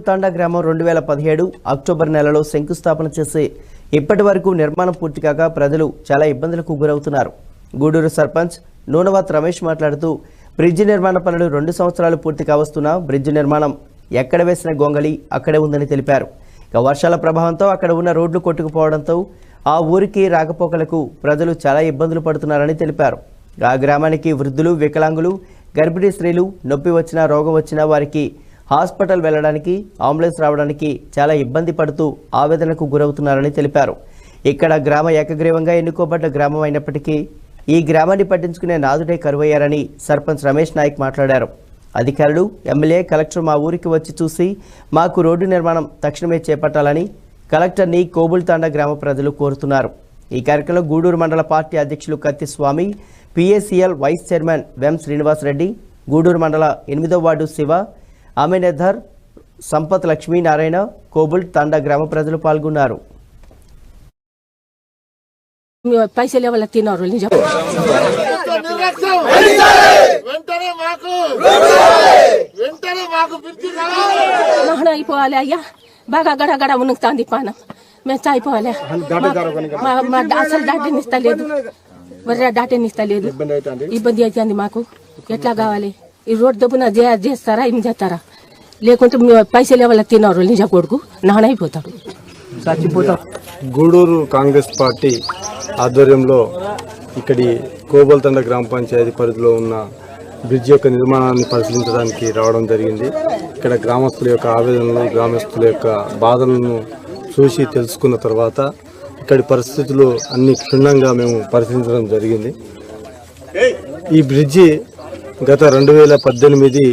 తాండా గ్రామం రెండు వేల పదిహేడు అక్టోబర్ నెలలో శంకుస్థాపన చేసి ఇప్పటి వరకు నిర్మాణం పూర్తి కాక ప్రజలు చాలా ఇబ్బందులకు గురవుతున్నారు. గూడూరు సర్పంచ్ నూనవాత్ రమేష్ మాట్లాడుతూ బ్రిడ్జి నిర్మాణ పనులు రెండు సంవత్సరాలు పూర్తి కావస్తున్నా బ్రిడ్జి నిర్మాణం ఎక్కడ వేసిన గొంగళి అక్కడే ఉందని తెలిపారు. ఇక వర్షాల ప్రభావంతో అక్కడ ఉన్న రోడ్లు కొట్టుకుపోవడంతో ఆ ఊరికి రాకపోకలకు ప్రజలు చాలా ఇబ్బందులు పడుతున్నారని తెలిపారు. ఆ గ్రామానికి వృద్ధులు వికలాంగులు గర్భిణీ స్త్రీలు నొప్పి వచ్చినా రోగం వచ్చినా వారికి హాస్పిటల్ వెళ్ళడానికి అంబులెన్స్ రావడానికి చాలా ఇబ్బంది పడుతూ ఆవేదనకు గురవుతున్నారని తెలిపారు. ఇక్కడ గ్రామ ఏకగ్రీవంగా ఎన్నుకోబడ్డ గ్రామం అయినప్పటికీ ఈ గ్రామాన్ని పట్టించుకునే నాదుడే కరువయ్యారని సర్పంచ్ రమేష్ నాయక్ మాట్లాడారు. అధికారులు ఎమ్మెల్యే కలెక్టర్ మా ఊరికి వచ్చి చూసి మాకు రోడ్డు నిర్మాణం తక్షణమే చేపట్టాలని కలెక్టర్ని కోబుల్తాండ గ్రామ ప్రజలు కోరుతున్నారు. ఈ కార్యక్రమంలో గూడూరు మండల పార్టీ అధ్యక్షులు Katti Swamy PACL vice chairman వెం Srinivas Reddy Gudur మండల ఎనిమిదో వార్డు శివ అమీనెధర్ సంపత్ లక్ష్మీనారాయణ కోబుల్ తండా గ్రామ ప్రజలు పాల్గొన్నారు. మీ పైసలు ఎవరు తిన్నారు నిజం? వెంటనే మాకు! వెంటనే మాకు పిచ్చి మహన అయిపోవాలి అయ్యా. బాగా గడగడ మునుగుతాంది పానం. మేము చాయిపోవాలి. మా మా అసలు దాటనిస్తలేదు వర్ర దాటనిస్తలేదు ఇబ్బంది అవుతుంది మాకు. ఎట్లా కావాలి? ఈ రోడ్ దబ్బున చేస్తారా ఏం చేస్తారా? లేకుంటే మీ పైసలు ఎవరు తిన్నారు నిజం కొడుకు నానైపోతాడు గూడూరు కాంగ్రెస్ పార్టీ ఆధ్వర్యంలో ఇక్కడి కోబల్తండ గ్రామ పంచాయతీ పరిధిలో ఉన్న బ్రిడ్జ్ యొక్క నిర్మాణాన్ని పరిశీలించడానికి రావడం జరిగింది. ఇక్కడ గ్రామస్తుల యొక్క ఆవేదనలు గ్రామస్తుల యొక్క బాధలను చూసి తెలుసుకున్న తర్వాత ఇక్కడి పరిస్థితులు అన్ని క్షుణ్ణంగా మేము పరిశీలించడం జరిగింది. ఈ బ్రిడ్జి గత రెండు వేల పద్దెనిమిది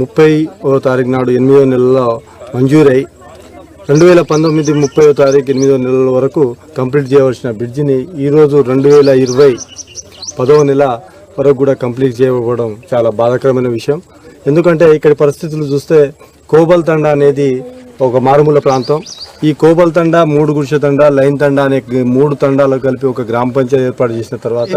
ముప్పైవ తారీఖు నాడు ఎనిమిదో నెలలో మంజూరై రెండు వేల పంతొమ్మిది ముప్పై తారీఖు ఎనిమిదో నెలల వరకు కంప్లీట్ చేయవలసిన బ్రిడ్జిని ఈరోజు రెండు వేల ఇరవై పదవ నెల వరకు కూడా కంప్లీట్ చేయకపోవడం చాలా బాధాకరమైన విషయం. ఎందుకంటే ఇక్కడి పరిస్థితులు చూస్తే కోబల్ తండా అనేది ఒక మారుమూల ప్రాంతం. ఈ కోబల్ తండా మూడు గుడిసె తండా లైన్ తండా అనే మూడు తండాలు కలిపి ఒక గ్రామ పంచాయతీ ఏర్పాటు చేసిన తర్వాత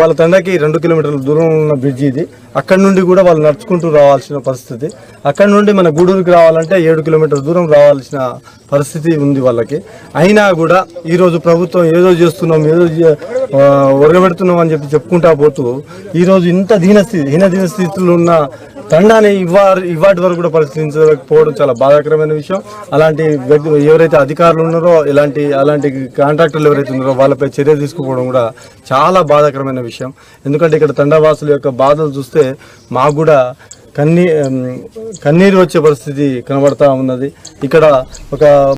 వాళ్ళ తండాకి రెండు కిలోమీటర్ల దూరం ఉన్న బ్రిడ్జి ఇది. అక్కడ నుండి కూడా వాళ్ళు నడుచుకుంటూ రావాల్సిన పరిస్థితి. అక్కడ నుండి మన గూడూరుకి రావాలంటే ఏడు కిలోమీటర్ల దూరం రావాల్సిన పరిస్థితి ఉంది వాళ్ళకి. అయినా కూడా ఈరోజు ప్రభుత్వం ఏదో చేస్తున్నాం ఏదో ఒరగబెడుతున్నాం అని చెప్పి చెప్పుకుంటా పోతూ ఈరోజు ఇంత దీనస్థితి హీన దీనస్థితిలో ఉన్న తండాన్ని ఇవ్వారు ఇవాటి వరకు కూడా పరిశీలించకపోవడం చాలా బాధాకరమైన విషయం. అలాంటి ఎవరైతే అధికారులు ఉన్నారో ఇలాంటి అలాంటి కాంట్రాక్టర్లు ఎవరైతే ఉన్నారో వాళ్ళపై చర్య తీసుకోవడం కూడా చాలా బాధాకరమైన విషయం. ఎందుకంటే ఇక్కడ తండావాసుల యొక్క బాధలు చూస్తే మాకు కూడా కన్నీ కన్నీరు వచ్చే పరిస్థితి కనబడతా ఉన్నది. ఇక్కడ ఒక